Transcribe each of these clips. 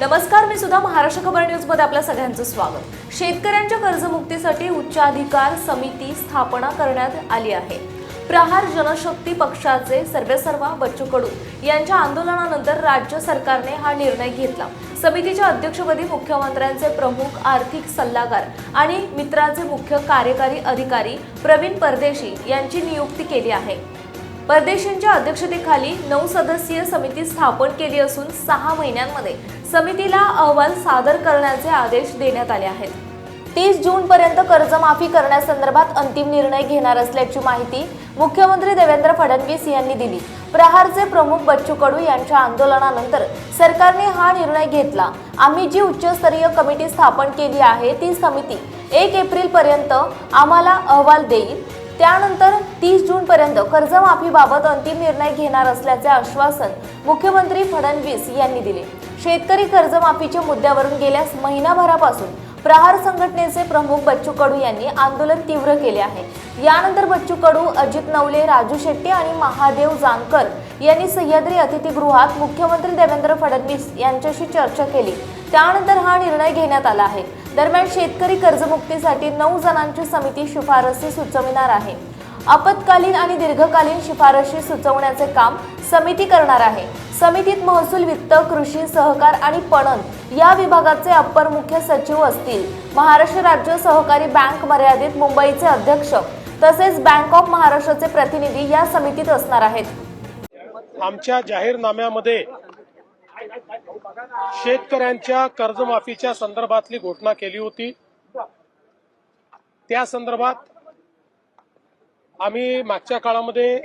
नमस्कार मी सुद्धा महाराष्ट्र खबर न्यूजमध्ये आपल्या सगळ्यांचं स्वागत. शेतकऱ्यांच्या कर्जमुक्तीसाठी उच्चाधिकार समिती स्थापना करण्यात आली आहे. प्रहार जनशक्ती पक्षाचे सर्वेसर्वा बच्चू कडू यांच्या आंदोलनानंतर राज्य सरकारने हा निर्णय घेतला. समितीच्या अध्यक्षपदी मुख्यमंत्र्यांचे प्रमुख आर्थिक सल्लागार आणि मित्राचे मुख्य कार्यकारी अधिकारी प्रवीण परदेशी यांची नियुक्ती केली आहे. परदेशींच्या अध्यक्षतेखाली नऊ सदस्यीय समिती स्थापन केली असून सहा महिन्यांमध्ये समितीला अहवाल सादर करण्याचे आदेश देण्यात आले आहेत. तीस जून पर्यंत कर्जमाफी करण्यासंदर्भात अंतिम निर्णय घेणार असल्याची माहिती मुख्यमंत्री देवेंद्र फडणवीस यांनी दिली. प्रहारचे प्रमुख बच्चू कडू यांच्या आंदोलनानंतर सरकारने हा निर्णय घेतला. आम्ही जी उच्चस्तरीय कमिटी स्थापन केली आहे ती समिती एक एप्रिल पर्यंत आम्हाला अहवाल देईल. त्यानंतर तीस जून पर्यंत कर्जमाफीबाबत अंतिम निर्णय घेणार असल्याचे आश्वासन मुख्यमंत्री फडणवीस यांनी दिले. शेतकरी कर्जमाफीच्या मुद्द्यावरून गेल्यास महिनाभरापासून प्रहार संघटनेचे प्रमुख बच्चू कडू यांनी आंदोलन तीव्र केले आहे. यानंतर बच्चू कडू अजित नवले राजू शेट्टी आणि महादेव जानकर यांनी सह्याद्री अतिथीगृहात मुख्यमंत्री देवेंद्र फडणवीस यांच्याशी चर्चा केली. त्यानंतर हा निर्णय घेण्यात आला आहे. दरम्यान शेतकरी कर्जमुक्तीसाठी नऊ जणांची समिती शिफारसी सुचविणार आहे. आपत्कालीन आणि दीर्घकालीन शिफारशी सुचवण्याचे काम समिती करणार आहे. समितीत महसूल वित्त कृषी सहकार आणि पणन या विभागाचे अप्पर मुख्य सचिव असतील. महाराष्ट्र राज्य सहकारी बँक मर्यादित मुंबईचे अध्यक्ष तसेच बँक ऑफ महाराष्ट्राचे प्रतिनिधी या समितीत असणार आहेत. आमच्या जाहीरनाम्यामध्ये शेतकऱ्यांच्या कर्जमाफीच्या संदर्भातली घोषणा केली होती. त्या संदर्भात आम्ही मागच्या काळामध्ये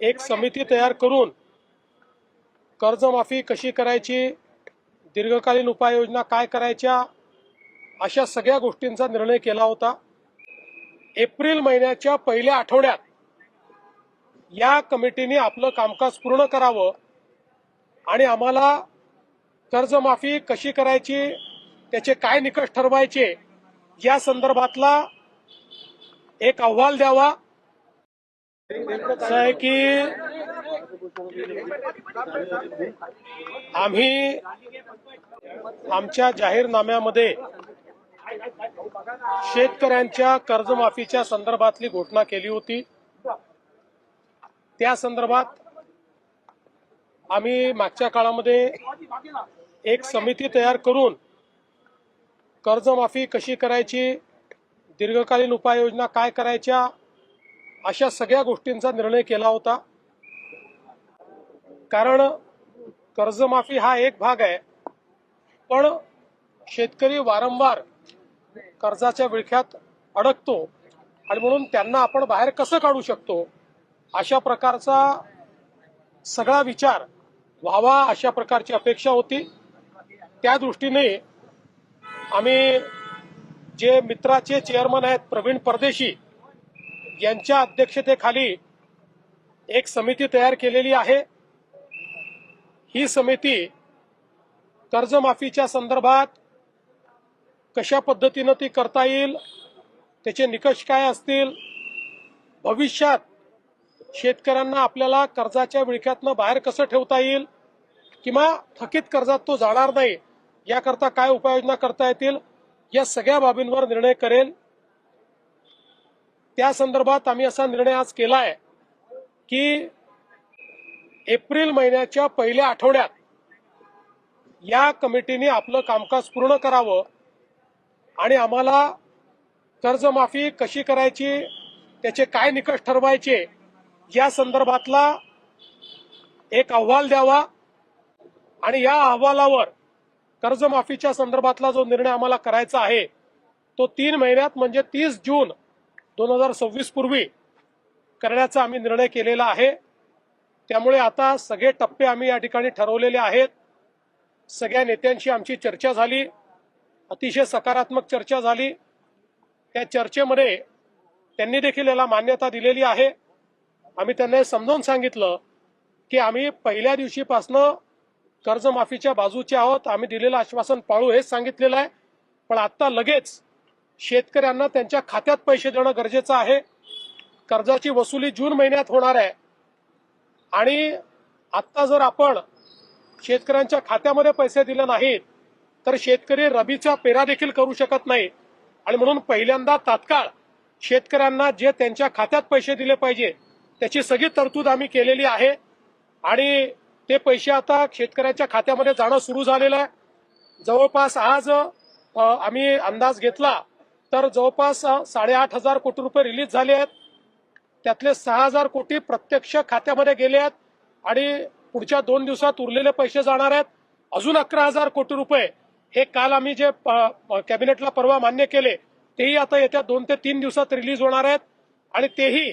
एक समिती तयार करून कर्जमाफी कशी करायची दीर्घकालीन उपाययोजना काय करायच्या अशा सगळ्या गोष्टींचा निर्णय केला होता. एप्रिल महिन्याच्या पहिल्या आठवड्यात या कमिटीने आपलं कामकाज पूर्ण करावं आणि आम्हाला कर्जमाफी कशी करायची त्याचे काय निकष ठरवायचे या संदर्भातला एक अहवाल द्यावा. आहे की आम्ही आमच्या जाहीरनाम्यामध्ये शेतकऱ्यांच्या कर्जमाफीच्या संदर्भातली घोषणा केली होती. त्या संदर्भात आम्ही मागच्या काळामध्ये एक समिती तयार करून कर्जमाफी कशी करायची दीर्घकालीन उपाययोजना काय करायच्या अशा सगळ्या गोष्टींचा निर्णय केला होता. कारण कर्जमाफी हा एक भाग आहे पण शेतकरी वारंवार कर्जाच्या विळख्यात अडकतो आणि म्हणून त्यांना आपण बाहेर कसं काढू शकतो अशा प्रकारचा सगळा विचार व्हावा अशा प्रकारची अपेक्षा होती. त्या दृष्टीने आम्ही जे मित्राचे चेअरमन आहेत प्रवीण परदेशी यांच्या अध्यक्षतेखाली एक समिती तयार केलेली आहे. ही समिती कर्जमाफीच्या संदर्भात कशा पद्धतीनं ती करता येईल त्याचे निकष काय असतील भविष्यात शेतकऱ्यांना आपल्याला कर्जाच्या विळख्यातनं बाहेर कसं ठेवता येईल किंवा थकीत कर्जात तो जाणार नाही याकरता काय उपाययोजना करता येतील या सगळ्या बाबींवर निर्णय करेल. त्या संदर्भात आम्ही असा निर्णय आज केला आहे की एप्रिल महिन्याच्या पहिल्या आठवड्यात या कमिटीने आपलं कामकाज पूर्ण करावं आणि आम्हाला कर्जमाफी कशी करायची त्याचे काय निकष ठरवायचे या संदर्भातला एक अहवाल द्यावा आणि या अहवालावर कर्जमाफीच्या संदर्भातला जो निर्णय आम्हाला करायचा आहे तो तीन महिन्यात म्हणजे तीस जून दोन हजार सव्वीस पूर्वी करण्याचा आम्ही निर्णय केलेला आहे. त्यामुळे आता सगळे टप्पे आम्ही या ठिकाणी ठरवलेले आहेत. सगळ्या नेत्यांशी आमची चर्चा झाली अतिशय सकारात्मक चर्चा झाली. त्या चर्चेमध्ये त्यांनी देखील याला मान्यता दिलेली आहे. आम्ही त्यांना समजावून सांगितलं की आम्ही पहिल्या दिवशीपासनं कर्जमाफीच्या बाजूचे आहोत आम्ही दिलेलं आश्वासन पाळू हेच सांगितलेलं आहे. पण आत्ता लगेच शेतकऱ्यांना त्यांच्या खात्यात पैसे देणं गरजेचं आहे. कर्जाची वसुली जून महिन्यात होणार आहे. आणि आत्ता जर आपण शेतकऱ्यांच्या खात्यामध्ये पैसे दिले नाहीत तर शेतकरी रबीचा पेरा देखील करू शकत नाही. आणि म्हणून पहिल्यांदा तात्काळ शेतकऱ्यांना जे त्यांच्या खात्यात पैसे दिले पाहिजे त्याची सगळी तरतूद आम्ही केलेली आहे. आणि ते पैसे आता शेतकऱ्याच्या खात्यामध्ये जाणं सुरू झालेलं आहे. जवळपास आज आम्ही अंदाज घेतला तर जवळपास साडेआठ हजार कोटी रुपये रिलीज झाले आहेत. त्यातले सहा हजार कोटी प्रत्यक्ष खात्यामध्ये गेले आहेत. आणि पुढच्या दोन दिवसात उरलेले पैसे जाणार आहेत. अजून अकरा हजार कोटी रुपये हे काल आम्ही जे कॅबिनेटला परवा मान्य केले तेही आता येत्या दोन ते तीन दिवसात रिलीज होणार आहेत. आणि तेही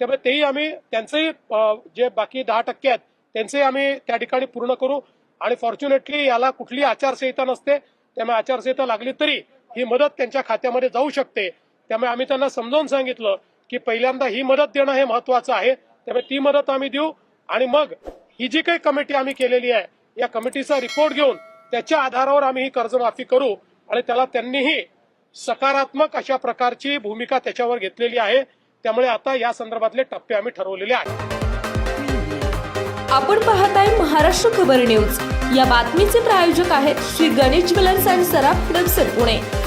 त्यामुळे तेही आम्ही त्यांचंही जे बाकी दहा टक्के आहेत त्यांचेही आम्ही त्या ठिकाणी पूर्ण करू. आणि फॉर्च्युनेटली याला कुठली आचारसंहिता नसते. त्यामुळे आचारसंहिता लागली तरी ही मदत त्यांच्या खात्यामध्ये जाऊ शकते. त्यामुळे आम्ही त्यांना समजावून सांगितलं की पहिल्यांदा ही मदत देणं हे महत्वाचं आहे. त्यामुळे ती मदत आम्ही देऊ. आणि मग ही जी काही कमिटी आम्ही केलेली आहे या कमिटीचा रिपोर्ट घेऊन त्याच्या आधारावर आम्ही ही कर्जमाफी करू. आणि त्याला त्यांनीही सकारात्मक अशा प्रकारची भूमिका त्याच्यावर घेतलेली आहे. त्यामुळे आता या संदर्भातले टप्पे आम्ही ठरवलेले आहेत. आपण पाहताय महाराष्ट्र खबर न्यूज. या बातमीचे प्रायोजक आहेत श्री गणेश ज्वेलर्स अँड सराफ क्लबसर पुणे.